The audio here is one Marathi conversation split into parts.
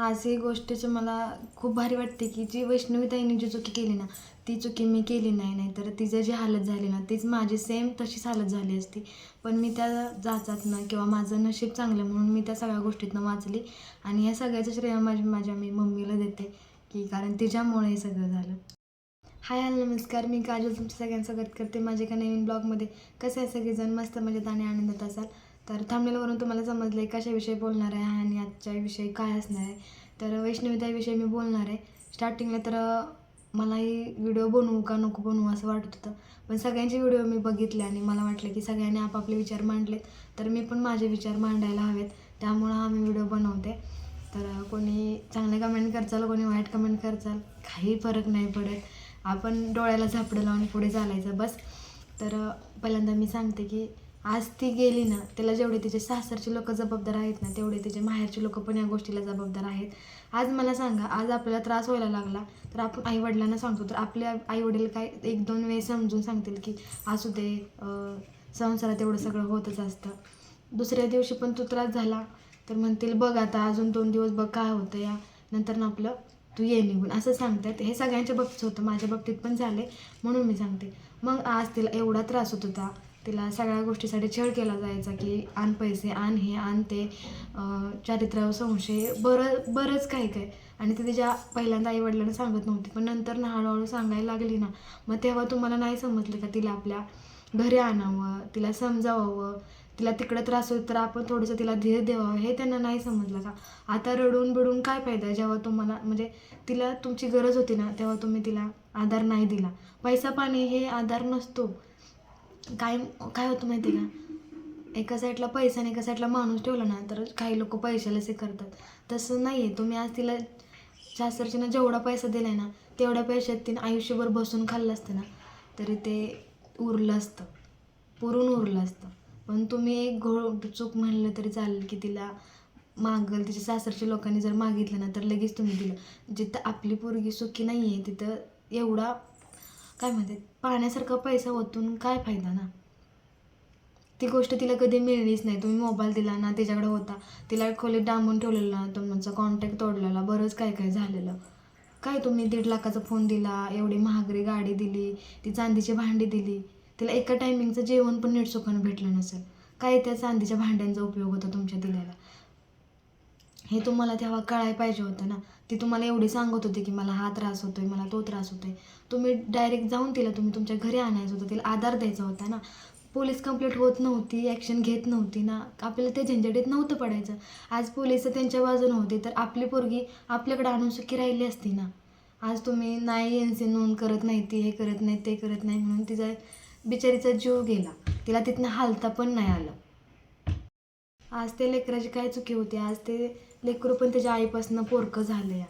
आज ही गोष्टीचं मला खूप भारी वाटते की जी वैष्णवीताईने जी चुकी केली ना ती चुकी मी केली नाही नाही तर तिचं जी हालत झाली ना तीच माझी सेम तशीच हालत झाली असती. पण मी त्या जाचातनं किंवा माझं नशीब चांगलं म्हणून मी त्या सगळ्या गोष्टीतनं वाचली आणि या सगळ्याचं श्रेय माझ्या माझ्या मी मम्मीला देते की कारण तिच्यामुळे हे सगळं झालं. हाय हॅलो नमस्कार. मी काजल तुमच्या सगळ्यांचं स्वागत करते. माझ्या एका नवीन ब्लॉगमध्ये. कसं आहे सगळेजण? मस्त मजेत आणि आनंदात असाल? तर थांबलेल्यावरून तुम्हाला समजलं आहे कशाविषयी बोलणार आहे आणि आजच्या विषयी काय असणार आहे. तर वैष्णवीताविषयी मी बोलणार आहे. स्टार्टिंगला तर मलाही व्हिडिओ बनवू का नको बनवू असं वाटत होतं. पण सगळ्यांचे व्हिडिओ मी बघितले आणि मला वाटलं की सगळ्यांनी आपापले विचार मांडलेत. तर मी पण माझे विचार मांडायला हवेत. त्यामुळं हा मी व्हिडिओ बनवते. तर कोणी चांगले कमेंट करचाल कोणी वाईट कमेंट करचाल काही फरक नाही पडत. आपण डोळ्याला झापडं लावून पुढे चालायचं बस. तर पहिल्यांदा मी सांगते की आज ती गेली ना त्याला जेवढे तिचे सासरचे लोक जबाबदार आहेत ना तेवढे तिचे माहेरचे लोक पण या गोष्टीला जबाबदार आहेत. आज मला सांगा आज आपल्याला त्रास व्हायला लागला तर आपण आईवडिलांना सांगतो तर आपले आईवडील काय एक दोन वेळेस समजून सांगतील की असू दे संसारात एवढं सगळं होतच असतं. दुसऱ्या दिवशी पण तो त्रास झाला तर म्हणतील बघ आता अजून दोन दिवस बघ काय होतं या नंतर ना आपलं तू ये निघून. असं सांगतात. हे सगळ्यांच्या बाबतीत होतं माझ्या बाबतीत पण झाले म्हणून मी सांगते. मग आज तिला एवढा त्रास होत होता तिला सगळ्या गोष्टीसाठी छळ केला जायचा की आण पैसे आण हे आण ते. अं, चारित्र्यावर संशय बरं बरंच काही काय आणि ती तिच्या पहिल्यांदा आईवडिलांना सांगत नव्हती. पण नंतर ना हळूहळू सांगायला लागली ना मग तेव्हा तुम्हाला नाही समजलं का तिला आपल्या घरी आणावं तिला समजावावं? तिला तिकडं त्रास होईल तर आपण थोडंसं तिला धीर द्यावं? हे त्यांना नाही समजलं का? आता रडून बिडून काय फायदा जेव्हा तुम्हाला म्हणजे तिला तुमची गरज होती ना तेव्हा तुम्ही तिला आधार नाही दिला. पैसा पाणी हे आधार नसतो. काय काय होतं माहिती आहे का? एका साईडला पैसा आणि एका साईडला माणूस ठेवला ना तर काही लोक पैशाला हे करतात तसं नाही आहे तुम्ही आज तिला शास्त्रजीनं जेवढा पैसा दिला आहे ना तेवढ्या पैशात तिनं आयुष्यभर बसून खाल्लं असतं ना तरी ते उरलं असतं. पुरून उरलं असतं. पण तुम्ही एक घोळ चूक म्हणलं तरी चालेल की तिला मागल. तिच्या सासरच्या लोकांनी जर मागितलं ना तर लगेच तुम्ही दिलं. जिथं आपली पोरगी सुखी नाही आहे तिथं एवढा काय म्हणतात पाहण्यासारखा पैसा ओतून काय फायदा ना? ती गोष्ट तिला कधी मिळलीच नाही. तुम्ही मोबाईल दिला ना तिच्याकडे होता. तिला खोलीत डांबून ठेवलेलं ना तुमचा म्हणजे कॉन्टॅक्ट तोडलेला. बरंच काय काय झालेलं. काय तुम्ही दीड लाखाचा फोन दिला एवढी महागडी गाडी दिली ती चांदीची भांडी दिली. तिला एका टायमिंगचं जेवण पण नीट सुखानं भेटलं नसेल. काय त्या चांदीच्या भांड्यांचा उपयोग होता तुमच्या दिल्याला हे तुम्हाला तेव्हा कळायला पाहिजे होतं ना. ती तुम्हाला एवढी सांगत होती की मला हा त्रास होतोय मला तो त्रास होतोय. तुम्ही डायरेक्ट जाऊन तिला तुम्ही तुमच्या घरी आणायचं होतं तिला आधार द्यायचा होता ना. पोलीस कंप्लेंट होत नव्हती ॲक्शन घेत नव्हती ना. आपल्याला ते झंझटीत नव्हतं पडायचं. आज पोलीस त्यांच्या बाजूने होते तर आपली पोरगी आपल्याकडे आणून सुखी राहिली असती ना. आज तुम्ही नाही एन सी नोंद करत नाही ती हे करत नाही ते करत नाही म्हणून तिचा बिचारीचा जीव गेला. तिला तिथनं हालता पण नाही आलं. आज ते लेकराची काय चुकी होती? आज ते लेकरू पण त्याच्या आईपासून पोरकं झालं या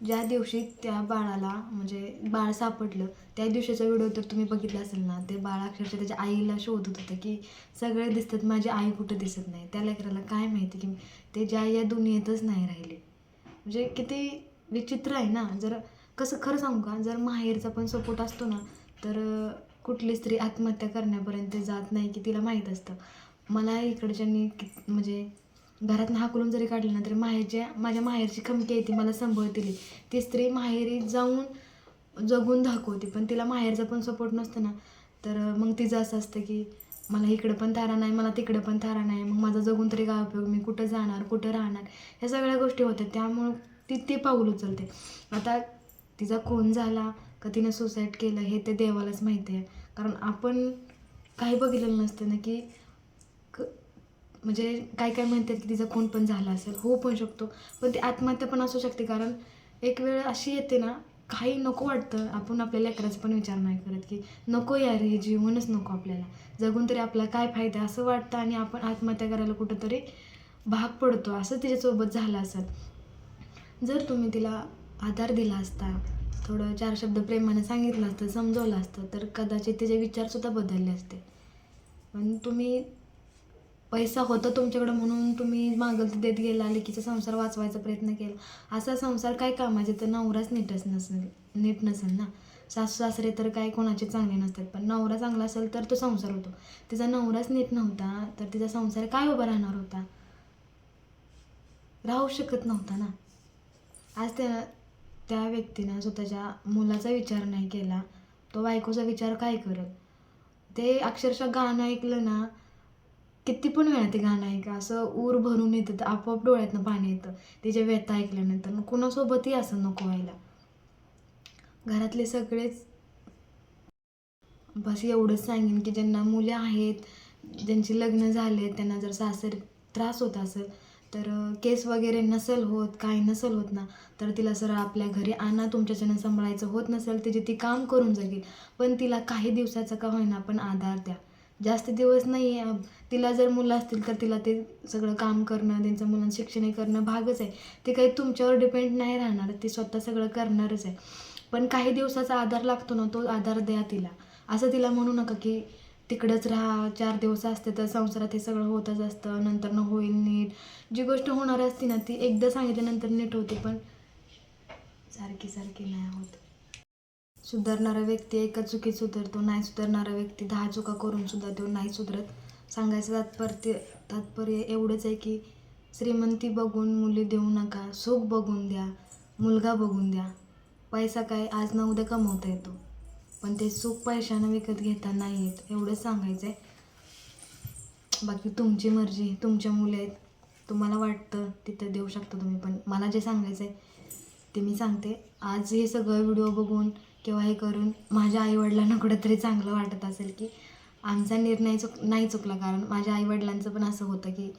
ज्या दिवशी त्या बाळाला म्हणजे बाळ सापडलं त्या दिवशीचा व्हिडिओ तर तुम्ही बघितला असेल ना ते बाळ अक्षरशः त्याच्या आईला शोधत होतं की सगळे दिसतात माझी आई कुठं दिसत नाही. त्या लेकराला काय माहिती की ते ज्या या दुनियेतच नाही राहिले. म्हणजे किती विचित्र आहे ना जर कसं खरं सांगू का जर माहेरचा पण सपोर्ट असतो ना तर कुठली स्त्री आत्महत्या करण्यापर्यंत जात नाही की तिला माहीत असतं. मला इकडच्यांनी कि म्हणजे घरातनं हाकलून जरी काढलं ना तरी माहेरच्या माझ्या माहेरची खमकी आहे ती मला सांभाळतील. ती स्त्री माहेरी जाऊन जगून दाखवते पण तिला माहेरचा पण सपोर्ट नसतो ना. तर मग तिचं असं असतं की मला इकडं पण थारा नाही मला तिकडं पण थारा नाही. मग माझा जगून तरी काय उपयोग? मी कुठं जाणार कुठं राहणार? ह्या सगळ्या गोष्टी होत्या त्यामुळं ती ते पाऊल उचलते. आता तिचा खून झाला का तिनं सुसाईड केलं हे ते देवालाच माहिती आहे. कारण आपण काही बघितलेलं नसतं ना की म्हणजे काय काय म्हणतात की तिचा खून पण झाला असेल होऊ पण शकतो. पण ती आत्महत्या पण असू शकते कारण एक वेळ अशी येते ना काही नको वाटतं. आपण आपल्या लेकराचा पण विचार नाही करत की नको यार हे जीवनच नको आपल्याला. जगून तरी आपला काय फायदा असं वाटतं आणि आपण आत्महत्या करायला कुठंतरी भाग पडतो. असं तिच्यासोबत झालं असत जर तुम्ही तिला आधार दिला असता थोडं चार शब्द प्रेमाने सांगितलं असतं समजवलं असतं तर कदाचित तिचे विचारसुद्धा बदलले असते. पण तुम्ही पैसा होता तुमच्याकडं म्हणून तुम्ही मागल ते देत गेला लेकीचा संसार वाचवायचा प्रयत्न केला. असा संसार काय कामाचे तर नवराच नीटच नसेल नीट नसेल ना? सासू सासरे तर काय कोणाचे चांगले नसतात पण नवरा चांगला असेल तर तो संसार होतो. तिचा नवराच नीट नव्हता तर तिचा संसार काय उभा राहणार होता? राहू शकत नव्हता ना? आज त्या त्या व्यक्तीनं स्वतःच्या मुलाचा विचार नाही केला तो बायकोचा विचार काय करत ते अक्षरशः गाणं ऐकलं ना किती पण वेळा ते गाणं ऐका. असं ऊर भरून येतं तर आपोआप डोळ्यातनं पाणी येतं. त्याच्या व्यथा ऐकल्यानंतर. कुणासोबतही असं नको व्हायला. घरातले सगळेच बस एवढंच सांगेन की ज्यांना मुले आहेत ज्यांची लग्न झाले त्यांना जर सासर त्रास होत असेल तर केस वगैरे नसेल होत काही नसेल होत ना तर तिला सरळ आपल्या घरी आणा. तुमच्याच्यानं सांभाळायचं होत नसेल तिचे ती काम करून जगेल पण तिला काही दिवसाचा का होईना पण आधार द्या. जास्त दिवस नाही आहे तिला जर मुलं असतील तर तिला ते सगळं काम करणं त्यांचं मुलांचं शिक्षण हे करणं भागच आहे. ते काही तुमच्यावर डिपेंड नाही राहणार. ती स्वतः सगळं करणारच आहे. पण काही दिवसाचा आधार लागतो ना तो आधार द्या तिला. असं तिला म्हणू नका की तिकडंच राहा. चार दिवस असते तर संसारात हे सगळं होतच असतं. नंतर न होईल नीट. जी गोष्ट होणार असते ना ती एकदा सांगितल्यानंतर नीट होते पण सारखी सारखी नाही होत. सुधारणारा व्यक्ती एका चुकीत सुधारतो नाही सुधारणारा व्यक्ती दहा चुका करून सुद्धा तो नाही सुधरत. सांगायचं तात्पर्य तात्पर्य एवढंच आहे की श्रीमंती बघून मुली देऊ नका सुख बघून द्या मुलगा बघून द्या. पैसा काय आज ना उद्या कमवता येतो. पण ते सुख पैशानं विकत घेता नाही येत एवढंच सांगायचं आहे. बाकी तुमची मर्जी तुमच्या मुले आहेत तुम्हाला वाटतं तिथं देऊ शकता तुम्ही पण मला जे सांगायचं आहे ते मी सांगते. आज हे सगळं व्हिडिओ बघून किंवा हे करून माझ्या आईवडिलांना कुठंतरी चांगलं वाटत असेल की आमचा निर्णय चुक नाही चुकला. कारण माझ्या आईवडिलांचं पण असं होतं की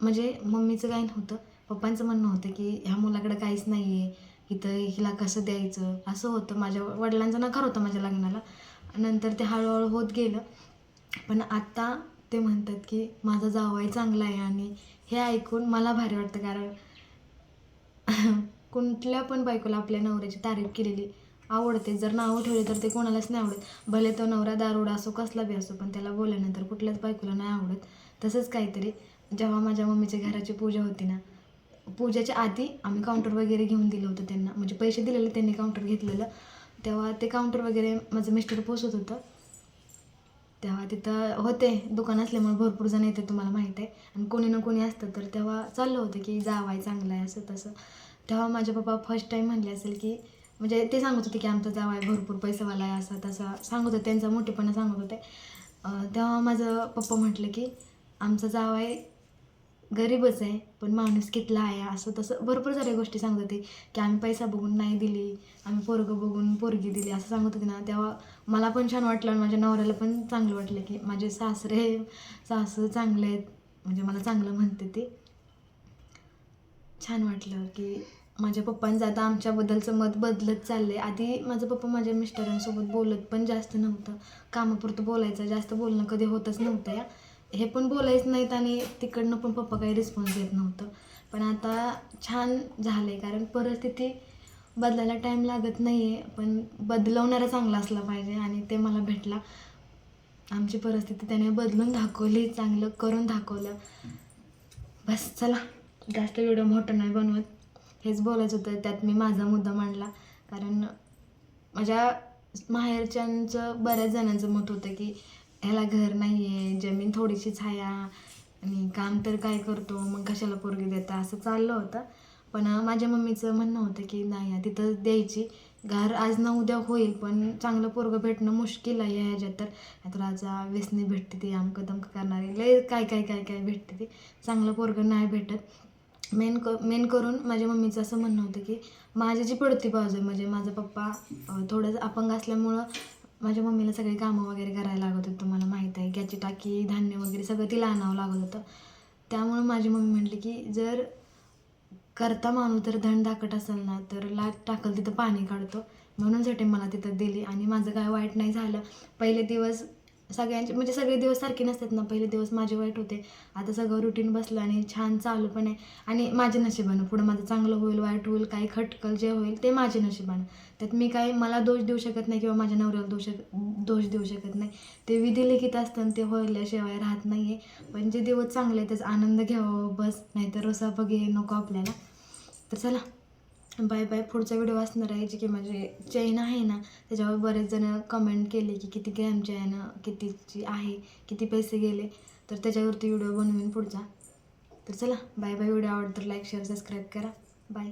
म्हणजे मम्मीचं काही नव्हतं पप्पांचं म्हणणं होतं की ह्या मुलाकडं काहीच नाही आहे इथं हिला कसं द्यायचं? असं होतं. माझ्या वडिलांचा नकार होता माझ्या लग्नाला. नंतर ते हळूहळू होत गेलं. पण आत्ता ते म्हणतात की माझा जावई चांगला आहे आणि हे ऐकून मला भारी वाटतं. कारण कुठल्या पण बायकोला आपल्या नवऱ्याची तारीफ केलेली आवडते. जर नावं ठेवले तर ते कोणालाच नाही आवडत. भले तो नवरा दारोडा असो कसला बी असो पण त्याला बोलल्यानंतर कुठल्याच बायकोला नाही आवडत. तसंच काहीतरी. जेव्हा माझ्या मम्मीच्या घराची पूजा होती ना पूजाच्या आधी आम्ही काउंटर वगैरे घेऊन दिलं होतं त्यांना. म्हणजे पैसे दिलेले त्यांनी काउंटर घेतलेलं. तेव्हा ते काउंटर वगैरे माझं मिस्टर पोचत होतं. तेव्हा तिथं होते. दुकान असल्यामुळे भरपूर जण येते तुम्हाला माहीत आहे. आणि कोणी ना कोणी असतं. तर तेव्हा चाललं होतं की जावाय चांगलं आहे असं तसं. तेव्हा माझे पप्पा फर्स्ट टाईम म्हणले असेल की म्हणजे ते सांगत होते की आमचा जावाय भरपूर पैसेवाला आहे असा तसा सांगत होते. त्यांचा मोठेपणा सांगत होते. तेव्हा माझं पप्पा म्हटलं की आमचा जावाय गरीबच आहे पण माणूस कितला आहे असं तसं भरपूर साऱ्या गोष्टी सांगत होते की आम्ही पैसा बघून नाही दिली आम्ही पोरगं बघून पोरगी दिली असं सांगत होते ना. तेव्हा मला पण छान वाटलं आणि माझ्या नवऱ्याला पण चांगलं वाटलं की माझे सासरे सासू चांगले आहेत म्हणजे मला चांगलं म्हणते ते. छान वाटलं की माझ्या पप्पांचं आता आमच्याबद्दलचं मत बदलत चाललं आहे आधी माझं पप्पा माझ्या मिस्टरांसोबत बोलत पण जास्त नव्हतं. कामापुरतं बोलायचं जास्त बोलणं कधी होतच नव्हतं या. हे पण बोलायचं नाहीत आणि तिकडनं पण पप्पा काही रिस्पॉन्स देत नव्हतं. पण आता छान झालं आहे कारण परिस्थिती बदलायला टाईम लागत नाही आहे पण बदलवणारा चांगला असला पाहिजे आणि ते मला भेटला. आमची परिस्थिती त्याने बदलून दाखवली चांगलं करून दाखवलं. बस चला. जास्त व्हिडिओ मोठं नाही बनवत. हेच बोलायचं होतं. त्यात मी माझा मुद्दा मांडला. कारण माझ्या माहेरच्यांचं बऱ्याच जणांचं मत होतं की ह्याला घर नाही आहे जमीन थोडीशीच आहे आणि काम तर काय करतो मग कशाला पोरगी देता? असं चाललं होतं. पण माझ्या मम्मीचं म्हणणं होतं की नाही तिथं द्यायची. घर आज ना उद्या होईल पण चांगलं पोरगं भेटणं मुश्किल आहे ह्याच्यात तर. नाहीतर आज व्यसनी भेटते ती अमकं दमकं करणारी. लय काय काय काय काय भेटते ती. चांगलं पोरगं नाही भेटत. मेन क मेन करून माझ्या मम्मीचं असं म्हणणं होतं की माझी जी पडती बाजू आहे म्हणजे माझा पप्पा थोडंसं अपंग असल्यामुळं माझ्या मम्मीला सगळी कामं वगैरे करायला लागत होतं तुम्हाला माहीत आहे. गॅची टाकी धान्य वगैरे सगळं तिला आणावं लागत होतं. त्यामुळं माझी मम्मी म्हटली की जर करता माणूस तर धन दाखट असेल ना तर लाट टाकल तिथं पाणी काढतो. म्हणूनसाठी मला तिथं दिली आणि माझं काय वाईट नाही झालं. पहिले दिवस सगळ्यांचे म्हणजे सगळे दिवस सारखे नसतात ना पहिले दिवस माझे वाईट होते. आता सगळं रुटीन बसलं आणि छान चालू पण आहे. आणि माझे नशिबानं पुढं माझं चांगलं होईल वाईट होईल काही खटकल जे होईल ते माझे नशिबानं. त्यात मी काही मला दोष देऊ शकत नाही किंवा माझ्या नवऱ्याला दोष दोष देऊ शकत नाही. ते विधी लिखित असतं ते होईल्याशिवाय राहत नाही आहे पण जे दिवस चांगले आहे त्याचा आनंद घ्यावा बस. नाहीतर रोसा बघे नको आपल्याला. तर चला. बाय बाय पुढचा व्हिडिओ असणार आहे जे की माझे चैन आहे ना त्याच्यावर बरेच जण कमेंट केले की किती ग्रॅमची आहे ना कितीची आहे किती पैसे गेले. तर त्याच्यावरती व्हिडिओ बनवीन पुढचा. तर चला बाय बाय व्हिडिओ आवडतो तर लाईक शेअर सबस्क्राईब करा. बाय